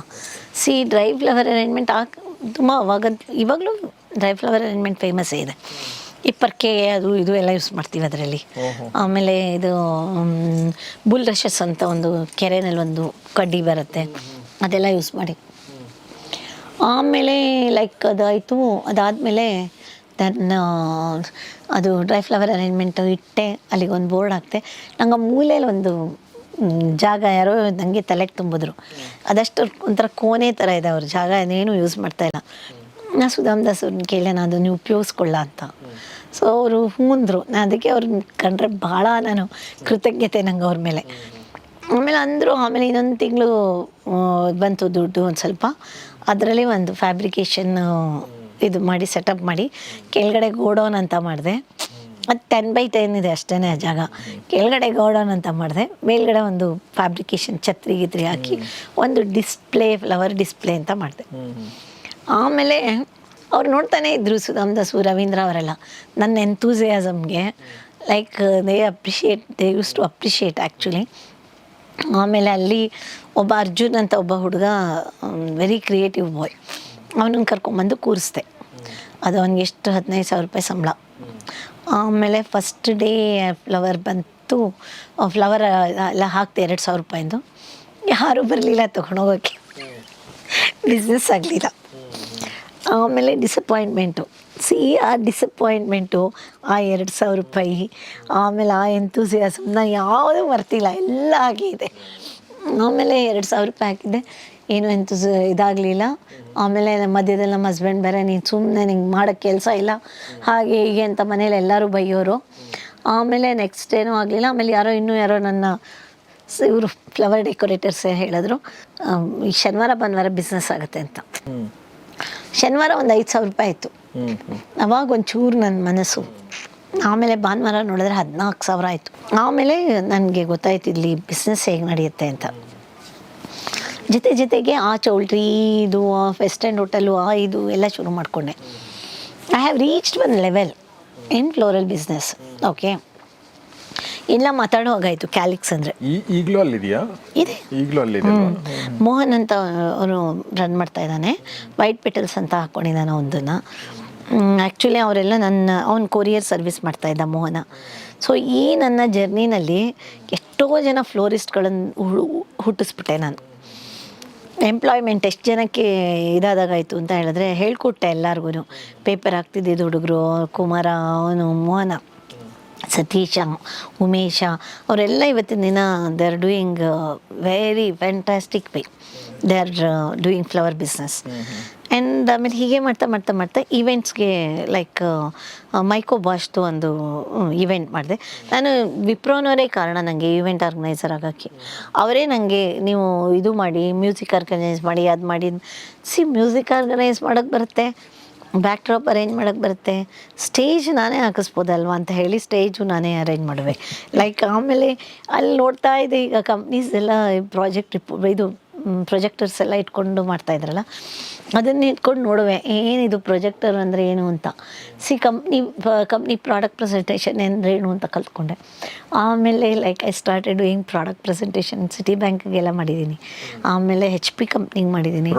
ಸಿ ಡ್ರೈ ಫ್ಲವರ್ ಅರೇಂಜ್ಮೆಂಟ್ ಆಗ ತುಂಬ ಅವಾಗ ಇವಾಗಲೂ ಡ್ರೈ ಫ್ಲವರ್ ಅರೇಂಜ್ಮೆಂಟ್ ಫೇಮಸ್ಸೇ ಇದೆ. ಈ ಪರ್ಕೆ ಅದು ಇದು ಎಲ್ಲ ಯೂಸ್ ಮಾಡ್ತೀವಿ ಅದರಲ್ಲಿ. ಆಮೇಲೆ ಇದು ಬುಲ್ ರಶಸ್ ಅಂತ ಒಂದು ಕೆರೆನಲ್ಲಿ ಒಂದು ಕಡ್ಡಿ ಬರುತ್ತೆ. ಅದೆಲ್ಲ ಯೂಸ್ ಮಾಡಿ. ಆಮೇಲೆ ಲೈಕ್ ಅದಾಯಿತು. ಅದಾದಮೇಲೆ ನನ್ನ ಅದು ಡ್ರೈ ಫ್ಲವರ್ ಅರೇಂಜ್ಮೆಂಟು ಇಟ್ಟೆ. ಅಲ್ಲಿಗೆ ಒಂದು ಬೋರ್ಡ್ ಹಾಕ್ತೆ. ನಂಗೆ ಆ ಮೂಲೆಯಲ್ಲಿ ಒಂದು ಜಾಗ ಯಾರೋ ನನಗೆ ತಲೆಗೆ ತುಂಬಿದ್ರು. ಅದಷ್ಟು ಒಂಥರ ಕೋಣೆ ಥರ ಇದೆ ಅವ್ರ ಜಾಗ ಏನೇನು ಯೂಸ್ ಮಾಡ್ತಾ ಇಲ್ಲ. ನಾ ಸುಧಾಮ್ ದಾಸ್ ಅವ್ರನ್ನ ಕೇಳಿ ನಾನು ಅದನ್ನು ಉಪಯೋಗಿಸ್ಕೊಳ್ಳ ಅಂತ. ಸೊ ಅವರು ಹೂಂದ್ರು. ನಾನು ಅದಕ್ಕೆ ಅವ್ರನ್ನ ಕಂಡ್ರೆ ಭಾಳ ನಾನು ಕೃತಜ್ಞತೆ ನಂಗೆ ಅವ್ರ ಮೇಲೆ. ಆಮೇಲೆ ಅಂದರು, ಆಮೇಲೆ ಇನ್ನೊಂದು ತಿಂಗಳು ಬಂತು ದುಡ್ಡು ಒಂದು ಸ್ವಲ್ಪ. ಅದರಲ್ಲಿ ಒಂದು ಫ್ಯಾಬ್ರಿಕೇಷನ್ ಇದು ಮಾಡಿ ಸೆಟಪ್ ಮಾಡಿ, ಕೆಳಗಡೆ ಗೋಡೌನ್ ಅಂತ ಮಾಡಿದೆ. ಅದು ಟೆನ್ ಬೈ ಟೆನ್ ಇದೆ ಅಷ್ಟೇ ಆ ಜಾಗ. ಕೆಳಗಡೆ ಗಾರ್ಡನ್ ಅಂತ ಮಾಡಿದೆ. ಮೇಲ್ಗಡೆ ಒಂದು ಫ್ಯಾಬ್ರಿಕೇಶನ್ ಛತ್ರಿ ಗಿತ್ರಿ ಹಾಕಿ ಒಂದು ಡಿಸ್ಪ್ಲೇ ಫ್ಲವರ್ ಡಿಸ್ಪ್ಲೇ ಅಂತ ಮಾಡಿದೆ. ಆಮೇಲೆ ಅವ್ರು ನೋಡ್ತಾನೆ ಇದ್ರು ಸುಧಾಮ್ ದಾಸು ರವೀಂದ್ರ ಅವರೆಲ್ಲ. ನನ್ನ ಎಂತೂಸಿಯಾಸಮ್ಗೆ like they appreciate they use to appreciate actually ಆಮೇಲೆ ಅಲ್ಲಿ ಒಬ್ಬ ಅರ್ಜುನ್ ಅಂತ ಒಬ್ಬ ಹುಡುಗ ವೆರಿ ಕ್ರಿಯೇಟಿವ್ ಬಾಯ್ ಅವನನ್ನು ಕರ್ಕೊಂಬಂದು ಕೂರಿಸ್ದೆ. ಅದು ಅವ್ನಿಗೆ ಎಷ್ಟು ಹದಿನೈದು ಸಾವಿರ ರೂಪಾಯಿ ಸಂಬಳ. ಆಮೇಲೆ ಫಸ್ಟ್ ಡೇ ಫ್ಲವರ್ ಬಂತು. ಫ್ಲವರ್ ಎಲ್ಲ ಹಾಕ್ತೆ ಎರಡು ಸಾವಿರ ರೂಪಾಯಿಂದು. ಯಾರೂ ಬರಲಿಲ್ಲ ತೊಗೊಂಡೋಗೋಕ್ಕೆ ಬಿಸ್ನೆಸ್ ಆಗಲಿಲ್ಲ. ಆಮೇಲೆ ಡಿಸಪಾಯಿಂಟ್ಮೆಂಟು ಸಿ ಆ ಡಿಸಪಾಯಿಂಟ್ಮೆಂಟು ಆ ಎರಡು ಸಾವಿರ ರೂಪಾಯಿ, ಆಮೇಲೆ ಆ ಎಂತೂಸಿಯಾಸಮ್ನ ಯಾವುದೂ ಮರ್ತಿಲ್ಲ ಎಲ್ಲ ಆಗಿದೆ. ಆಮೇಲೆ ಎರಡು ಸಾವಿರ ರೂಪಾಯಿ ಹಾಕಿದ್ದೆ. ಏನು ಎಂತ ಇದಾಗಲಿಲ್ಲ. ಆಮೇಲೆ ನಮ್ಮ ಮಧ್ಯದಲ್ಲಿ ನಮ್ಮ ಹಸ್ಬೆಂಡ್ ಬೇರೆ ನೀನು ಸುಮ್ಮನೆ ನಿಂಗೆ ಮಾಡೋಕ್ಕೆ ಕೆಲಸ ಇಲ್ಲ. ಹಾಗೆ ಹೀಗೆ ಅಂತ ಮನೇಲಿ ಎಲ್ಲರೂ ಬೈಯೋರು. ಆಮೇಲೆ ನೆಕ್ಸ್ಟ್ ಏನೂ ಆಗಲಿಲ್ಲ. ಆಮೇಲೆ ಯಾರೋ ಇನ್ನೂ ಯಾರೋ ನನ್ನ ಇವರು ಫ್ಲವರ್ ಡೆಕೋರೇಟರ್ಸ್ ಹೇಳಿದ್ರು. ಈ ಶನಿವಾರ ಭಾನುವಾರ ಬಿಸ್ನೆಸ್ ಆಗುತ್ತೆ ಅಂತ. ಶನಿವಾರ ಒಂದು ಐದು ಸಾವಿರ ರೂಪಾಯಿ ಆಯಿತು. ಅವಾಗ ಒಂಚೂರು ನನ್ನ ಮನಸ್ಸು ಆಮೇಲೆ ಭಾನುವಾರ ನೋಡಿದ್ರೆ ಹದಿನಾಲ್ಕು ಸಾವಿರ ಆಯಿತು. ಆಮೇಲೆ ನನಗೆ ಗೊತ್ತಾಯ್ತು ಇಲ್ಲಿ ಬಿಸ್ನೆಸ್ ಹೇಗೆ ನಡೆಯುತ್ತೆ ಅಂತ. ಜೊತೆ ಜೊತೆಗೆ ಆ ಚೌಲ್ಟ್ರಿ ಇದು ಆ ಫೆಸ್ಟ್ ಆ್ಯಂಡ್ ಹೋಟೆಲು ಆ ಇದು ಎಲ್ಲ ಶುರು ಮಾಡಿಕೊಂಡೆ. I have reached one level in floral business okay ಇಲ್ಲ ಮಾತಾಡೋ ಹಾಗಾಯ್ತು ಕ್ಯಾಲಿಕ್ಸ್ ಅಂದರೆ. ಈಗಲೂ ಅಲ್ಲಿದೆಯಾ? ಇದೆ. ಈಗಲೂ ಅಲ್ಲಿದೆ ಮೋಹನ್ ಅಂತ ಅವನು ರನ್ ಮಾಡ್ತಾ ಇದ್ದಾನೆ. ವೈಟ್ ಪೆಟಲ್ಸ್ ಅಂತ ಹಾಕ್ಕೊಂಡಿದ್ದಾನೆ ಒಂದನ್ನು. ಆ್ಯಕ್ಚುಲಿ ಅವರೆಲ್ಲ ನನ್ನ, ಅವ್ನು ಕೊರಿಯರ್ ಸರ್ವಿಸ್ ಮಾಡ್ತಾ ಇದ್ದ ಮೋಹನ. ಸೊ ಈ ನನ್ನ ಜರ್ನಿನಲ್ಲಿ ಎಷ್ಟೋ ಜನ ಫ್ಲೋರಿಸ್ಟ್ಗಳನ್ನು ಹುಟ್ಟಿಸ್ಬಿಟ್ಟೆ ನಾನು. ಎಂಪ್ಲಾಯ್ಮೆಂಟ್ ಎಷ್ಟು ಜನಕ್ಕೆ ಇದಾದಾಗಾಯಿತು ಅಂತ ಹೇಳಿದ್ರೆ ಹೇಳ್ಕೊಟ್ಟೆ ಎಲ್ಲರಿಗೂ ಪೇಪರ್ ಆಗ್ತಿದ್ದಿದ್ದು ಹುಡುಗರು, ಕುಮಾರ, ಅವನು, ಮೋಹನ, ಸತೀಶ, ಉಮೇಶ, ಅವರೆಲ್ಲ ಇವತ್ತಿನ ದಿನ they are doing very fantastic way they are doing flower business and ಆಮೇಲೆ ಹೀಗೆ ಮಾಡ್ತಾ ಮಾಡ್ತಾ ಮಾಡ್ತಾ ಈವೆಂಟ್ಸ್ಗೆ ಲೈಕ್ ಮೈಕೋ ಬಾಷ್ದು ಒಂದು ಇವೆಂಟ್ ಮಾಡಿದೆ. ನಾನು ವಿಪ್ರೋನವರೇ ಕಾರಣ ನನಗೆ ಈವೆಂಟ್ ಆರ್ಗನೈಸರ್ ಆಗೋಕ್ಕೆ. ಅವರೇ ನನಗೆ ನೀವು ಇದು ಮಾಡಿ ಮ್ಯೂಸಿಕ್ ಆರ್ಗನೈಸ್ ಮಾಡಿ ಅದು ಮಾಡಿ. ಸಿ ಮ್ಯೂಸಿಕ್ ಆರ್ಗನೈಸ್ ಮಾಡೋಕ್ಕೆ ಬರುತ್ತೆ ಬ್ಯಾಕ್ ಡ್ರಾಪ್ ಅರೇಂಜ್ ಮಾಡೋಕ್ಕೆ ಬರುತ್ತೆ. ಸ್ಟೇಜ್ ನಾನೇ ಹಾಕಿಸ್ಬೋದಲ್ವಾ ಅಂತ ಹೇಳಿ ಸ್ಟೇಜು ನಾನೇ ಅರೇಂಜ್ ಮಾಡುವೆ. ಲೈಕ್ ಆಮೇಲೆ ಅಲ್ಲಿ ನೋಡ್ತಾ ಇದೆ ಈಗ ಕಂಪ್ನೀಸ್ ಎಲ್ಲ ಪ್ರಾಜೆಕ್ಟ್ ಇದು ಪ್ರೊಜೆಕ್ಟರ್ಸ್ ಎಲ್ಲ ಇಟ್ಕೊಂಡು ಮಾಡ್ತಾ ಇದ್ರಲ್ಲ? ಅದನ್ನ ಇಟ್ಕೊಂಡು ನೋಡುವೆ ಏನಿದು ಪ್ರೊಜೆಕ್ಟರ್ ಅಂದರೆ ಏನು ಅಂತ. See company company product presentation ಅಂದರೆ ಏನು ಅಂತ ಕಲ್ತ್ಕೊಂಡೆ. ಆಮೇಲೆ like I started doing product presentation city ಬ್ಯಾಂಕ್ಗೆಲ್ಲ ಮಾಡಿದ್ದೀನಿ ಆಮೇಲೆ ಹೆಚ್ ಪಿ ಕಂಪ್ನಿಗೆ ಮಾಡಿದ್ದೀನಿ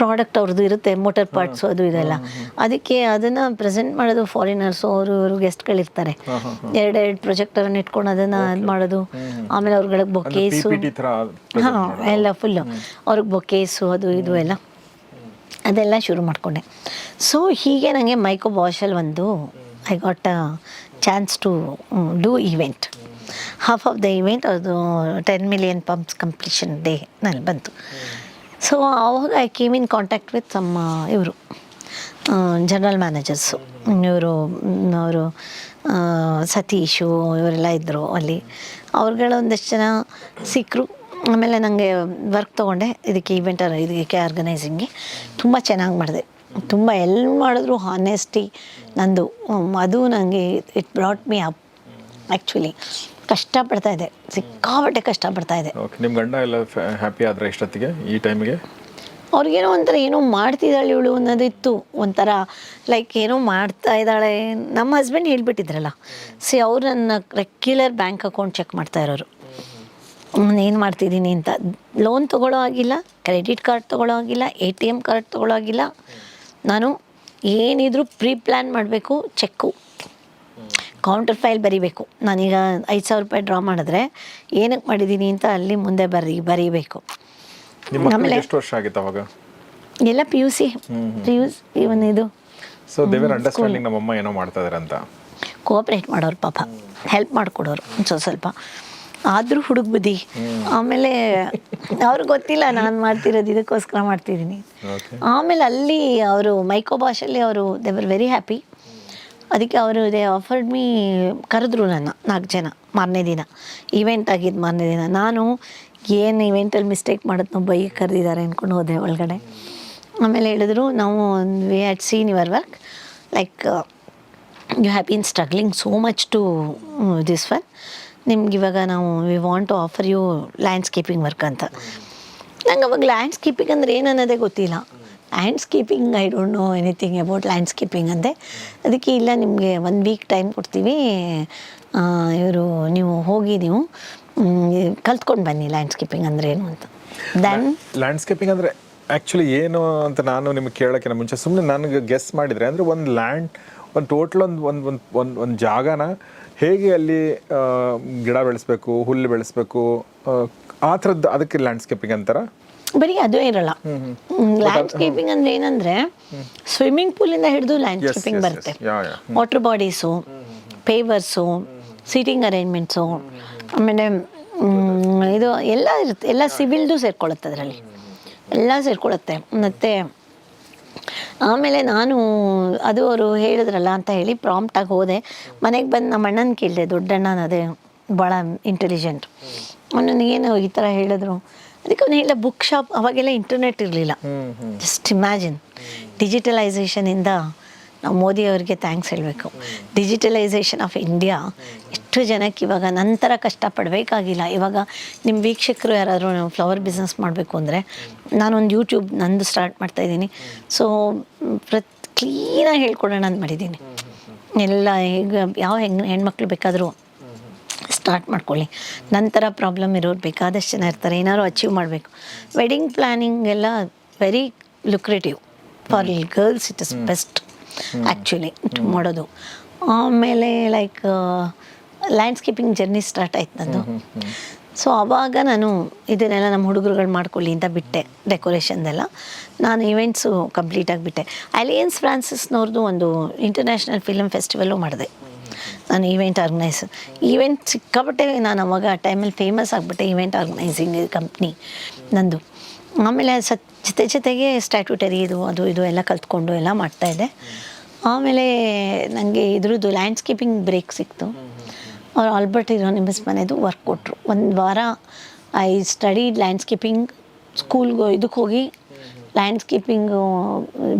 ಪ್ರಾಡಕ್ಟ್ ಅವ್ರದ್ದು ಇರುತ್ತೆ ಮೋಟರ್ ಪಾರ್ಟ್ಸ್ ಅದು ಇದೆಲ್ಲ. ಅದಕ್ಕೆ ಅದನ್ನು ಪ್ರೆಸೆಂಟ್ ಮಾಡೋದು ಫಾರಿನರ್ಸು ಅವರು ಇವರು ಗೆಸ್ಟ್ಗಳಿರ್ತಾರೆ ಎರಡೆರಡು ಪ್ರೊಜೆಕ್ಟರನ್ನು ಇಟ್ಕೊಂಡು ಅದನ್ನು ಮಾಡೋದು. ಆಮೇಲೆ ಅವ್ರಗಳಿಗೆ ಬೊಕ್ಕೇಸು ಬೊಕೇಸು ಹಾಂ ಎಲ್ಲ ಫುಲ್ಲು ಅವ್ರಿಗೆ ಬೊಕೇಸು ಅದು ಇದು ಎಲ್ಲ. ಅದೆಲ್ಲ ಶುರು ಮಾಡಿಕೊಂಡೆ. ಸೊ ಹೀಗೆ ನನಗೆ ಮೈಕೋ ಬಾಷಲ್ಲಿ ಒಂದು I got a chance to do event half of the event ಅದು ten million pumps completion day ನಲ್ಲಿ ಬಂತು. ಸೊ ಅವಾಗ I came in contact with some ಇವರು ಜನರಲ್ ಮ್ಯಾನೇಜರ್ಸು ಇವರು ಅವರು ಸತೀಶು ಇವರೆಲ್ಲ ಇದ್ದರು ಅಲ್ಲಿ. ಅವ್ರುಗಳ ಒಂದಷ್ಟು ಜನ ಸಿಕ್ಕರು ಆಮೇಲೆ ನನಗೆ ವರ್ಕ್ ತೊಗೊಂಡೆ. ಇದಕ್ಕೆ ಈವೆಂಟ್ ಇದಕ್ಕೆ ಆರ್ಗನೈಸಿಂಗ್ಗೆ ತುಂಬ ಚೆನ್ನಾಗಿ ಮಾಡಿದೆ. ತುಂಬ ಎಲ್ಲಿ ಮಾಡಿದ್ರು ಹಾನೆಸ್ಟಿ ನಂದು. ಅದು ನನಗೆ it brought me up actually ಕಷ್ಟಪಡ್ತಾ ಇದೆ. ಸಿಕ್ಕಾಪಟ್ಟೆ ಕಷ್ಟಪಡ್ತಾ ಇದೆ. ನಿಮ್ಮ ಗಂಡ ಎಲ್ಲ ಹ್ಯಾಪಿ ಆದರೆ ಇಷ್ಟೊತ್ತಿಗೆ ಈ ಟೈಮಿಗೆ ಅವ್ರಿಗೇನೋ ಒಂಥರ ಏನೋ ಮಾಡ್ತಿದ್ದಾಳೆ ಇವಳು ಅನ್ನೋದು ಇತ್ತು ಒಂಥರ ಲೈಕ್ ಏನೋ ಮಾಡ್ತಾ ಇದ್ದಾಳೆ. ನಮ್ಮ ಹಸ್ಬೆಂಡ್ ಹೇಳ್ಬಿಟ್ಟಿದ್ರಲ್ಲ. ಸಿ ಅವ್ರು ನನ್ನ ರೆಗ್ಯುಲರ್ ಬ್ಯಾಂಕ್ ಅಕೌಂಟ್ ಚೆಕ್ ಮಾಡ್ತಾ ಇರೋರು. ಏನು ಮಾಡ್ತಿದ್ದೀನಿ ಅಂತ. ಲೋನ್ ತೊಗೊಳ್ಳೋ ಆಗಿಲ್ಲ ಕ್ರೆಡಿಟ್ ಕಾರ್ಡ್ ತೊಗೊಳ್ಳೋ ಆಗಿಲ್ಲ ಎ ಟಿ ಎಂ ಕಾರ್ಡ್ ತೊಗೊಳ್ಳೋ ಆಗಿಲ್ಲ ನಾನು ಏನಿದ್ರು ಪ್ರೀ ಪ್ಲ್ಯಾನ್ ಮಾಡಬೇಕು ಚೆಕ್ಕು. ಕೌಂಟರ್ ಫೈಲ್ ಬರೀಬೇಕು. ನಾನೀಗ ಐದು ಸಾವಿರ ರೂಪಾಯಿ ಡ್ರಾ ಮಾಡಿದ್ರೆ ಏನಕ್ಕೆ ಮಾಡಿದ್ದೀನಿ ಅಂತ ಅಲ್ಲಿ ಮುಂದೆ ಬರಿ ಬರೀಬೇಕು. ಆಮೇಲೆ ಎಷ್ಟು ವರ್ಷ ಆಗಿತ್ತು ಅವಾಗ? ಎಲ್ಲ P U C P U C even ಇದು. ಸೊ ದೇವರ್ ಅಂಡರ್ಸ್ಟ್ಯಾಂಡಿಂಗ್ ನಮ್ಮಮ್ಮ ಏನೋ ಮಾಡ್ತಾ ಇದಾರೆ ಅಂತ. ಕೋಆಪ್ರೇಟ್ ಮಾಡೋರು ಪಾಪ. ಹೆಲ್ಪ್ ಮಾಡಿಕೊಡೋರು ಸ್ವಲ್ಪ. ಆದರೂ ಹುಡುಗ ಬುದ್ಧಿ ಆಮೇಲೆ ಅವ್ರಿಗೆ ಗೊತ್ತಿಲ್ಲ ನಾನು ಮಾಡ್ತಿರೋದು ಇದಕ್ಕೋಸ್ಕರ ಮಾಡ್ತಿದ್ದೀನಿ ಆಮೇಲೆ ಅಲ್ಲಿ ಅವರು ಮೈಕೋ ಭಾಷೆಯಲ್ಲಿ ಅವರು ದೇ ವರ್ ವೆರಿ ಹ್ಯಾಪಿ ಅದಕ್ಕೆ ಅವರು ದೇ ಆಫರ್ಡ್ ಮೀ ಕರೆದ್ರು ನನ್ನ ನಾಲ್ಕು ಜನ ಮಾರನೇ ದಿನ. ಇವೆಂಟ್ ಆಗಿದ್ದು ಮಾರನೇ ದಿನ. ನಾನು ಏನು ಇವೆಂಟಲ್ಲಿ ಮಿಸ್ಟೇಕ್ ಮಾಡೋದು ಬೈ ಕರೆದಿದ್ದಾರೆ ಅಂದ್ಕೊಂಡು ಹೋದೆ ಒಳಗಡೆ. ಆಮೇಲೆ ಹೇಳಿದ್ರು ನಾವು we had seen your work like you have been struggling so much to this one ನಿಮ್ಗೆ ಇವಾಗ ನಾವು we want to offer you landscaping work ಅಂತ. ನಂಗೆ ಅವಾಗ ಲ್ಯಾಂಡ್ಸ್ಕೇಪಿಂಗ್ ಅಂದರೆ ಏನು ಅನ್ನೋದೇ ಗೊತ್ತಿಲ್ಲ. Landscaping I don't know anything about landscaping ಅಂದೆ. ಅದಕ್ಕೆ ಇಲ್ಲ, ನಿಮಗೆ ಒನ್ ವೀಕ್ ಟೈಮ್ ಕೊಡ್ತೀವಿ. ಇವರು, ನೀವು ಹೋಗಿ ನೀವು ಕಲ್ತ್ಕೊಂಡು ಬನ್ನಿ ಲ್ಯಾಂಡ್ಸ್ಕೇಪಿಂಗ್ ಅಂದ್ರೆ ಏನು ಅಂತ. ದೆನ್ ಲ್ಯಾಂಡ್ಸ್ಕೇಪಿಂಗ್ ಅಂದರೆ ಆ್ಯಕ್ಚುಲಿ ಏನು ಅಂತ ನಾನು ನಿಮಗೆ ಕೇಳೋಕ್ಕಿಂತ ಮುಂಚೆ ಸುಮ್ಮನೆ ನನಗೆ ಗೆಸ್ ಮಾಡಿದರೆ, ಅಂದರೆ ಒಂದು ಲ್ಯಾಂಡ್ ಒಂದು ಟೋಟಲ್ ಒಂದು ಒಂದು ಒಂದು ಒಂದು ಒಂದು ಜಾಗನ ಹೇಗೆ ಅಲ್ಲಿ ಗಿಡ ಬೆಳೆಸ್ಬೇಕು ಹುಲ್ಲು ಬೆಳೆಸ್ಬೇಕು ಆ, ಥರದ್ದು ಅದಕ್ಕೆ ಲ್ಯಾಂಡ್ಸ್ಕೇಪಿಂಗ್ ಅಂತಾರ? ಬರೀ ಅದೇ ಇರಲ್ಲ. ಲ್ಯಾಂಡ್ಸ್ಕೇಪಿಂಗ್ ಅಂದ್ರೆ ಏನಂದ್ರೆ ಸ್ವಿಮ್ಮಿಂಗ್ ಪೂಲಿಂದ ಹಿಡಿದು ಲ್ಯಾಂಡ್ಸ್ಕೇಪಿಂಗ್ ಬರುತ್ತೆ. Water bodies pavers seating arrangements ಆಮೇಲೆ ಇದು ಎಲ್ಲ ಇರುತ್ತೆ. ಎಲ್ಲ ಸಿವಿಲ್ದು ಸೇರ್ಕೊಳ್ಳುತ್ತೆ ಅದರಲ್ಲಿ. ಎಲ್ಲ ಸೇರ್ಕೊಳ್ಳುತ್ತೆ. ಮತ್ತು ಆಮೇಲೆ ನಾನು ಅದು ಅವರು ಹೇಳಿದ್ರಲ್ಲ ಅಂತ ಹೇಳಿ ಪ್ರಾಂಪ್ಟಾಗಿ ಹೋದೆ. ಮನೆಗೆ ಬಂದು ನಮ್ಮ ಅಣ್ಣನ ಕೇಳಿದೆ ದೊಡ್ಡಣ್ಣ ಅದೇ ಭಾಳ ಇಂಟೆಲಿಜೆಂಟ್ ಅವನು ಏನು ಈ ಥರ ಹೇಳಿದ್ರು. ಅದಕ್ಕೆ ಅವನು ಹೇಳಿದ ಬುಕ್ ಶಾಪ್ ಅವಾಗೆಲ್ಲ ಇಂಟರ್ನೆಟ್ ಇರಲಿಲ್ಲ. ಜಸ್ಟ್ ಇಮ್ಯಾಜಿನ್ ಡಿಜಿಟಲೈಸೇಷನಿಂದ ನಾವು ಮೋದಿ ಅವರಿಗೆ ಥ್ಯಾಂಕ್ಸ್ ಹೇಳಬೇಕು. ಡಿಜಿಟಲೈಸೇಷನ್ ಆಫ್ ಇಂಡಿಯಾ ಎಷ್ಟು ಜನಕ್ಕೆ ಇವಾಗ ನಂತರ ಕಷ್ಟಪಡಬೇಕಾಗಿಲ್ಲ. ಇವಾಗ ನಿಮ್ಮ ವೀಕ್ಷಕರು ಯಾರಾದರೂ ಫ್ಲವರ್ ಬಿಸ್ನೆಸ್ ಮಾಡಬೇಕು ಅಂದರೆ ನಾನೊಂದು ಯೂಟ್ಯೂಬ್ ನಂದು ಸ್ಟಾರ್ಟ್ ಮಾಡ್ತಾಯಿದ್ದೀನಿ ಸೊ ಪ್ರತ್ ಕ್ಲೀನಾಗಿ ಹೇಳ್ಕೊಡೋಣ ಅಂತ ಮಾಡಿದ್ದೀನಿ. ಎಲ್ಲ ಈಗ ಯಾವ ಹೆಂಗ್ ಹೆಣ್ಮಕ್ಳು ಬೇಕಾದರೂ ಸ್ಟಾರ್ಟ್ ಮಾಡ್ಕೊಳ್ಳಿ. ನಂತರ ಪ್ರಾಬ್ಲಮ್ ಇರೋರು ಬೇಕಾದಷ್ಟು ಜನ ಇರ್ತಾರೆ. ಏನಾದ್ರು ಅಚೀವ್ ಮಾಡಬೇಕು. ವೆಡ್ಡಿಂಗ್ ಪ್ಲ್ಯಾನಿಂಗ್ ಎಲ್ಲ very lucrative for girls it is best actually ಮಾಡೋದು. ಆಮೇಲೆ ಲೈಕ್ ಲ್ಯಾಂಡ್ಸ್ಕೇಪಿಂಗ್ ಜರ್ನಿ ಸ್ಟಾರ್ಟ್ ಆಯ್ತು ನಂದು. ಸೊ ಅವಾಗ ನಾನು ಇದನ್ನೆಲ್ಲ ನಮ್ಮ ಹುಡುಗರುಗಳು ಮಾಡ್ಕೊಳ್ಳಿ ಅಂತ ಬಿಟ್ಟೆ ಡೆಕೋರೇಷನ್ದೆಲ್ಲ ನಾನು ಇವೆಂಟ್ಸು ಕಂಪ್ಲೀಟ್ ಬಿಟ್ಟೆ. ಅಲಿಯನ್ಸ್ ಫ್ರಾನ್ಸಿಸ್ನವ್ರದ್ದು ಒಂದು ಇಂಟರ್ನ್ಯಾಷನಲ್ ಫಿಲಮ್ ಫೆಸ್ಟಿವಲ್ಲು ಮಾಡಿದೆ. ನಾನು ಈವೆಂಟ್ ಆರ್ಗನೈಸ್ ಈವೆಂಟ್ ಸಿಕ್ಕಾಪಟ್ಟೆ ನಾನು ಅವಾಗ ಆ ಟೈಮಲ್ಲಿ ಫೇಮಸ್ ಆಗಿಬಿಟ್ಟೆ ಈವೆಂಟ್ ಆರ್ಗನೈಸಿಂಗ್ ಕಂಪ್ನಿ ನಂದು. ಆಮೇಲೆ ಸತ್ ಜೊತೆ ಜೊತೆಗೆ ಸ್ಟ್ಯಾಟ್ಯೂಟರಿ ಇದು, ಅದು ಇದು ಎಲ್ಲ ಕಲ್ತ್ಕೊಂಡು ಎಲ್ಲ ಮಾಡ್ತಾಯಿದ್ದೆ ಆಮೇಲೆ ನನಗೆ ಇದ್ರದ್ದು ಲ್ಯಾಂಡ್ಸ್ಕೇಪಿಂಗ್ ಬ್ರೇಕ್ ಸಿಕ್ತು. ಅವ್ರು ಆಲ್ಬರ್ಟ್ ಇರೋನಿಮಸ್ ಮನೆದು ವರ್ಕ್ ಕೊಟ್ಟರು ಒಂದು ವಾರ ಐ ಸ್ಟಡಿ ಲ್ಯಾಂಡ್ಸ್ಕೇಪಿಂಗ್ ಸ್ಕೂಲ್ಗೆ ಇದಕ್ಕೆ ಹೋಗಿ ಲ್ಯಾಂಡ್ಸ್ಕೇಪಿಂಗು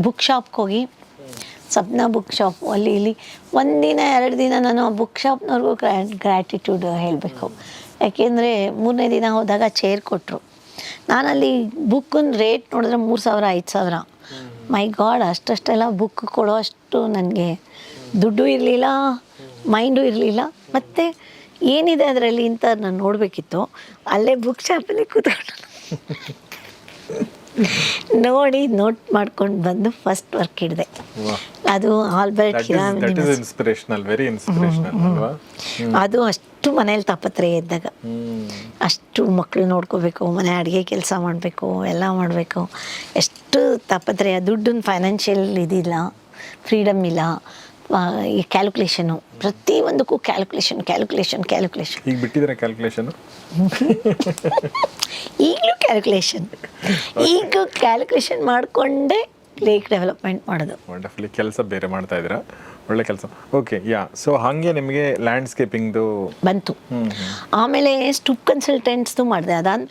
ಬುಕ್ ಶಾಪ್ಗೆ ಹೋಗಿ ಸಪ್ನ ಬುಕ್ ಶಾಪ್ ಅಲ್ಲಿ ಇಲ್ಲಿ ಒಂದಿನ ಎರಡು ದಿನ ನಾನು ಆ ಬುಕ್ ಶಾಪ್ನವ್ರಿಗೂ ಗ್ರ್ಯಾಟಿಟ್ಯೂಡ್ ಹೇಳಬೇಕು. ಯಾಕೆಂದರೆ ಮೂರನೇ ದಿನ ಹೋದಾಗ ಚೇರ್ ಕೊಟ್ಟರು ನಾನಲ್ಲಿ ಬುಕ್ಕನ್ನು ರೇಟ್ ನೋಡಿದ್ರೆ ಮೂರು ಸಾವಿರ ಐದು ಸಾವಿರ. ಮೈ ಗಾಡ್ ಅಷ್ಟಷ್ಟೆಲ್ಲ ಬುಕ್ ಕೊಡೋ ಅಷ್ಟು ನನಗೆ ದುಡ್ಡು ಇರಲಿಲ್ಲ. ಮೈಂಡು ಇರಲಿಲ್ಲ. ಮತ್ತು ಏನಿದೆ ಅದರಲ್ಲಿ ಅಂತ ನಾನು ನೋಡಬೇಕಿತ್ತು. ಅಲ್ಲೇ ಬುಕ್ ಶಾಪಲ್ಲಿ ಕೂತ್ಕೊಂಡು. ನೋಡಿ ನೋಟ್ ಮಾಡ್ಕೊಂಡು ಬಂದು ಫಸ್ಟ್ ವರ್ಕ್ ಹಿಡಿದೆ. ಅದು ಆಲ್ಬರ್ಟ್ ಹಿರಾಮ್ ಅದು ಅಷ್ಟು ಮನೇಲಿ ತಾಪತ್ರಯ ಇದ್ದಾಗ. ಅಷ್ಟು ಮಕ್ಕಳು ನೋಡ್ಕೋಬೇಕು ಮನೆ ಅಡುಗೆ ಕೆಲಸ ಮಾಡಬೇಕು ಎಲ್ಲ ಮಾಡಬೇಕು. ಎಷ್ಟು ತಾಪತ್ರಯ ದುಡ್ಡನ್ನು ಫೈನಾನ್ಷಿಯಲ್ ಇದಿಲ್ಲ ಫ್ರೀಡಮ್ ಇಲ್ಲ. ಈ ಕ್ಯಾಲ್ಕುಲೇಷನು ಪ್ರತಿಯೊಂದಕ್ಕೂ ಕ್ಯಾಲ್ಕುಲೇಷನ್ ಕ್ಯಾಲ್ಕುಲೇಷನ್ ಕ್ಯಾಲ್ಕುಲೇಷನ್ ಈಗ ಬಿಟ್ಟಿದ್ರೆ ಕ್ಯಾಲ್ಕುಲೇಷನ್ ಈಗಲೂ ಕ್ಯಾಲ್ಕುಲೇಷನ್ ಈಗ ಕ್ಯಾಲ್ಕುಲೇಷನ್ ಮಾಡಿಕೊಂಡೇ ಲೇಕ್ ಡೆವಲಪ್ಮೆಂಟ್ ಮಾಡೋದು. ವಂಡರ್ಫುಲಿ ಕೆಲಸ ಬೇರೆ ಮಾಡ್ತಾ ಇದ್ದೀರಾ? ಒಳ್ಳೆ ಕೆಲಸ. ಓಕೆ ಯಾ ಸೊ ಹಾಗೆ ನಿಮಗೆ ಲ್ಯಾಂಡ್ಸ್ಕೇಪಿಂಗ್ದು ಬಂತು. ಆಮೇಲೆ ಸ್ಟುಪ್ ಕನ್ಸಲ್ಟೆಂಟ್ಸ್ದು ಮಾಡಿದೆ. ಅದಾದ